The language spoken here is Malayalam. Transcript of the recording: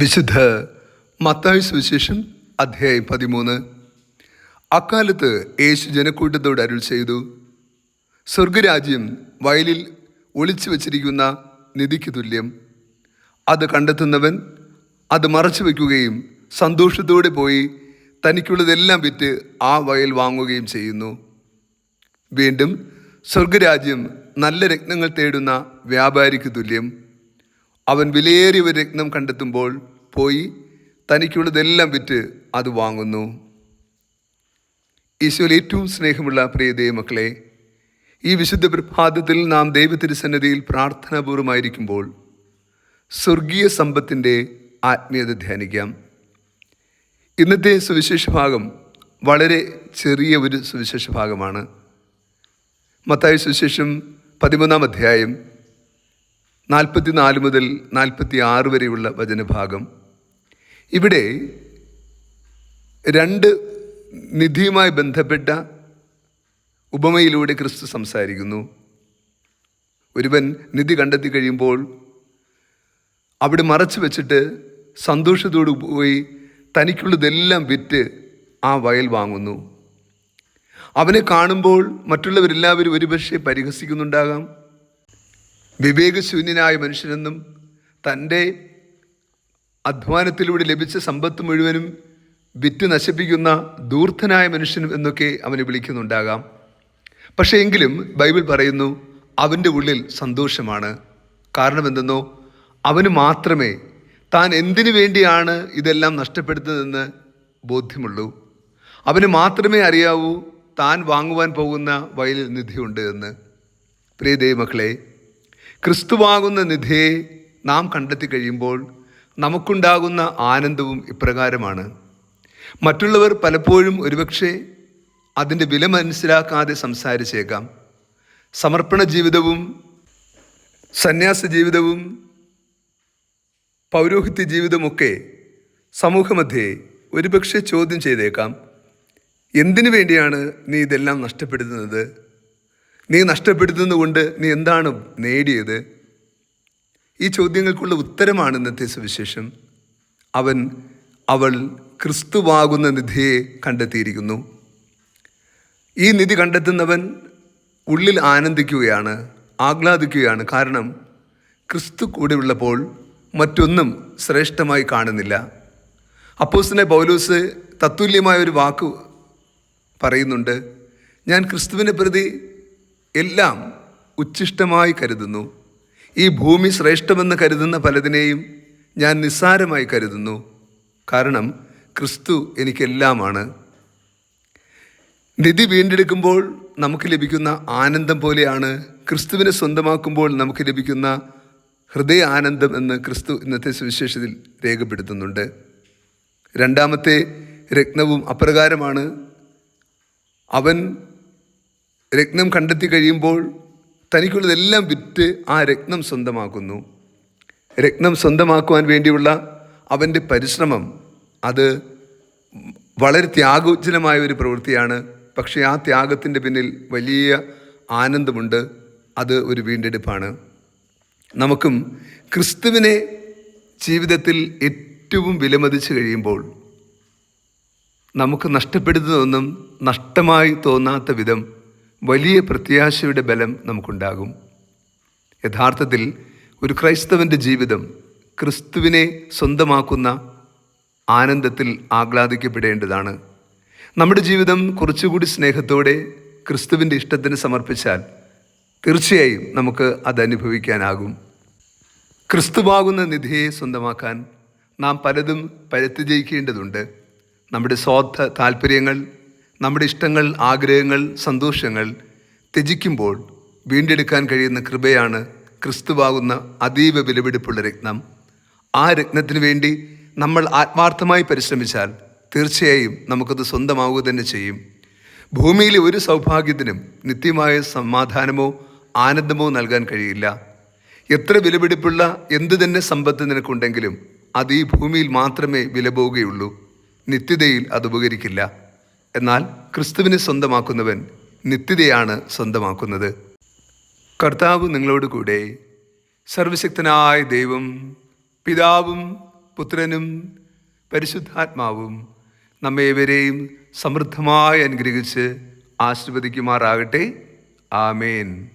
വിശുദ്ധ മത്തായി സുവിശേഷം അധ്യായം പതിമൂന്ന്. അക്കാലത്ത് യേശു ജനക്കൂട്ടത്തോട് അരുൾ ചെയ്തു. സ്വർഗരാജ്യം വയലിൽ ഒളിച്ചു വച്ചിരിക്കുന്ന നിധിക്ക് തുല്യം. അത് കണ്ടെത്തുന്നവൻ അത് മറച്ചു വയ്ക്കുകയും സന്തോഷത്തോടെ പോയി തനിക്കുള്ളതെല്ലാം വിറ്റ് ആ വയൽ വാങ്ങുകയും ചെയ്യുന്നു. വീണ്ടും സ്വർഗരാജ്യം നല്ല രത്നങ്ങൾ തേടുന്ന വ്യാപാരിക്ക് തുല്യം. അവൻ വിലയേറിയ ഒരു രത്നം കണ്ടെത്തുമ്പോൾ പോയി തനിക്കുള്ളതെല്ലാം വിറ്റ് അത് വാങ്ങുന്നു. ഈശോയിൽ ഏറ്റവും സ്നേഹമുള്ള പ്രിയ ദൈവമക്കളെ ഈ വിശുദ്ധ പ്രഭാതത്തിൽ നാം ദൈവത്തിരുസന്നതിയിൽ പ്രാർത്ഥനാപൂർവമായിരിക്കുമ്പോൾ സ്വർഗീയ സമ്പത്തിന്റെ ആത്മീയത ധ്യാനിക്കാം. ഇന്നത്തെ സുവിശേഷ ഭാഗം വളരെ ചെറിയ ഒരു സുവിശേഷ ഭാഗമാണ്. മത്തായ സുവിശേഷം പതിമൂന്നാം അധ്യായം നാൽപ്പത്തിനാല് മുതൽ നാൽപ്പത്തി ആറ് വരെയുള്ള വചനഭാഗം. ഇവിടെ രണ്ട് നിധിയുമായി ബന്ധപ്പെട്ട ഉപമയിലൂടെ ക്രിസ്തു സംസാരിക്കുന്നു. ഒരുവൻ നിധി കണ്ടെത്തി കഴിയുമ്പോൾ അവിടെ മറച്ചു വെച്ചിട്ട് സന്തോഷത്തോടു പോയി തനിക്കുള്ളതെല്ലാം വിറ്റ് ആ വയൽ വാങ്ങുന്നു. അവനെ കാണുമ്പോൾ മറ്റുള്ളവരെല്ലാവരും ഒരുപക്ഷെ പരിഹസിക്കുന്നുണ്ടാകാം. വിവേകശൂന്യനായ മനുഷ്യനെന്നും തന്റെ അധ്വാനത്തിലൂടെ ലഭിച്ച സമ്പത്ത് മുഴുവനും വിറ്റ് നശിപ്പിക്കുന്ന ദൂർത്തനായ മനുഷ്യനും എന്നൊക്കെ അവനെ വിളിക്കുന്നുണ്ടാകാം. പക്ഷേ എങ്കിലും ബൈബിൾ പറയുന്നു അവന്റെ ഉള്ളിൽ സന്തോഷമാണ്. കാരണം എന്തെന്നോ? അവന് മാത്രമേ താൻ എന്തിനു വേണ്ടിയാണ് ഇതെല്ലാം നഷ്ടപ്പെടുത്തുന്നതെന്ന് ബോധ്യമുള്ളൂ. അവന് മാത്രമേ അറിയാവൂ താൻ വാങ്ങുവാൻ പോകുന്ന വയലിൽ നിധിയുണ്ട് എന്ന്. പ്രിയ ദൈവമക്കളെ ക്രിസ്തുവാകുന്ന നിധിയെ നാം കണ്ടെത്തി കഴിയുമ്പോൾ നമുക്കുണ്ടാകുന്ന ആനന്ദവും ഇപ്രകാരമാണ്. മറ്റുള്ളവർ പലപ്പോഴും ഒരുപക്ഷെ അതിന്റെ വില മനസ്സിലാക്കാതെ സംസാരിച്ചേക്കാം. സമർപ്പണ ജീവിതവും സന്യാസ ജീവിതവും പൗരോഹിത്യ ജീവിതമൊക്കെ സമൂഹമധ്യേ ഒരുപക്ഷെ ചോദ്യം ചെയ്തേക്കാം. എന്തിനു വേണ്ടിയാണ് നീ ഇതെല്ലാം നഷ്ടപ്പെടുത്തുന്നത് നീ നഷ്ടപ്പെടുത്തുന്നതുകൊണ്ട് നീ എന്താണ് നേടിയത്? ഈ ചോദ്യങ്ങൾക്കുള്ള ഉത്തരമാണ് ഇന്നത്തെ സുവിശേഷം. അവൻ അവൾ ക്രിസ്തുവാകുന്ന നിധിയെ കണ്ടെത്തിയിരിക്കുന്നു. ഈ നിധി കണ്ടെത്തുന്നവൻ ഉള്ളിൽ ആനന്ദിക്കുകയാണ് ആഹ്ലാദിക്കുകയാണ്. കാരണം ക്രിസ്തു കൂടെയുള്ളപ്പോൾ മറ്റൊന്നും ശ്രേഷ്ഠമായി കാണുന്നില്ല. അപ്പോസിനെ പൗലൂസ് തത്തുല്യമായ ഒരു വാക്ക് പറയുന്നുണ്ട് ഞാൻ ക്രിസ്തുവിനെ പ്രതി എല്ലാം ഉച്ഛിഷ്ടമായി കരുതുന്നു. ഈ ഭൂമി ശ്രേഷ്ഠമെന്ന് കരുതുന്ന പലതിനെയും ഞാൻ നിസ്സാരമായി കരുതുന്നു. കാരണം ക്രിസ്തു എനിക്കെല്ലാമാണ്. നിധി വീണ്ടെടുക്കുമ്പോൾ നമുക്ക് ലഭിക്കുന്ന ആനന്ദം പോലെയാണ് ക്രിസ്തുവിനെ സ്വന്തമാക്കുമ്പോൾ നമുക്ക് ലഭിക്കുന്ന ഹൃദയ ആനന്ദം എന്ന് ക്രിസ്തു ഇന്നത്തെ സുവിശേഷത്തിൽ രേഖപ്പെടുത്തുന്നുണ്ട്. രണ്ടാമത്തെ രത്നവും അപ്രകാരമാണ്. അവൻ രത്നം കണ്ടെത്തി കഴിയുമ്പോൾ തനിക്കുള്ളതെല്ലാം വിറ്റ് ആ രത്നം സ്വന്തമാക്കുന്നു. രത്നം സ്വന്തമാക്കുവാൻ വേണ്ടിയുള്ള അവന്റെ പരിശ്രമം അത് വളരെ ത്യാഗോജ്ജലമായ ഒരു പ്രവൃത്തിയാണ്. പക്ഷേ ആ ത്യാഗത്തിന്റെ പിന്നിൽ വലിയ ആനന്ദമുണ്ട്. അത് ഒരു വീണ്ടെടുപ്പാണ്. നമുക്കും ക്രിസ്തുവിനെ ജീവിതത്തിൽ ഏറ്റവും വിലമതിച്ച് കഴിയുമ്പോൾ നമുക്ക് നഷ്ടപ്പെടുന്നതൊന്നും നഷ്ടമായി തോന്നാത്ത വിധം വലിയ പ്രത്യാശയുടെ ബലം നമുക്കുണ്ടാകും. യഥാർത്ഥത്തിൽ ഒരു ക്രൈസ്തവന്റെ ജീവിതം ക്രിസ്തുവിനെ സ്വന്തമാക്കുന്ന ആനന്ദത്തിൽ ആഹ്ലാദിക്കപ്പെടേണ്ടതാണ്. നമ്മുടെ ജീവിതം കുറച്ചുകൂടി സ്നേഹത്തോടെ ക്രിസ്തുവിന്റെ ഇഷ്ടത്തിന് സമർപ്പിച്ചാൽ തീർച്ചയായും നമുക്ക് അതനുഭവിക്കാനാകും. ക്രിസ്തുവാകുന്ന നിധിയെ സ്വന്തമാക്കാൻ നാം പലതും പരത്തി ജയിക്കേണ്ടതുണ്ട് നമ്മുടെ സ്വാർത്ഥ താല്പര്യങ്ങൾ നമ്മുടെ ഇഷ്ടങ്ങൾ ആഗ്രഹങ്ങൾ സന്തോഷങ്ങൾ ത്യജിക്കുമ്പോൾ വീണ്ടെടുക്കാൻ കഴിയുന്ന കൃപയാണ് ക്രിസ്തുവാകുന്ന അതീവ വിലപിടിപ്പുള്ള രത്നം. ആ രത്നത്തിന് വേണ്ടി നമ്മൾ ആത്മാർത്ഥമായി പരിശ്രമിച്ചാൽ തീർച്ചയായും നമുക്കത് സ്വന്തമാവുക തന്നെ ചെയ്യും. ഭൂമിയിലെ ഒരു സൗഭാഗ്യത്തിനും നിത്യമായ സമാധാനമോ ആനന്ദമോ നൽകാൻ കഴിയില്ല. എത്ര വിലപിടിപ്പുള്ള എന്തു തന്നെ സമ്പത്ത് നിനക്കുണ്ടെങ്കിലും അത് ഈ ഭൂമിയിൽ മാത്രമേ വിലപോവുകയുള്ളൂ. നിത്യതയിൽ അത് ഉപകരിക്കില്ല. എന്നാൽ ക്രിസ്തുവിനെ സ്വന്തമാക്കുന്നവൻ നിത്യതയാണ് സ്വന്തമാക്കുന്നത്. കർത്താവ് നിങ്ങളോട് കൂടെ സർവശക്തനായ ദൈവം പിതാവും പുത്രനും പരിശുദ്ധാത്മാവും നമ്മേവരെയും സമൃദ്ധമായി അനുഗ്രഹിച്ച് ആശീർവദിക്കുമാറാകട്ടെ. ആമേൻ.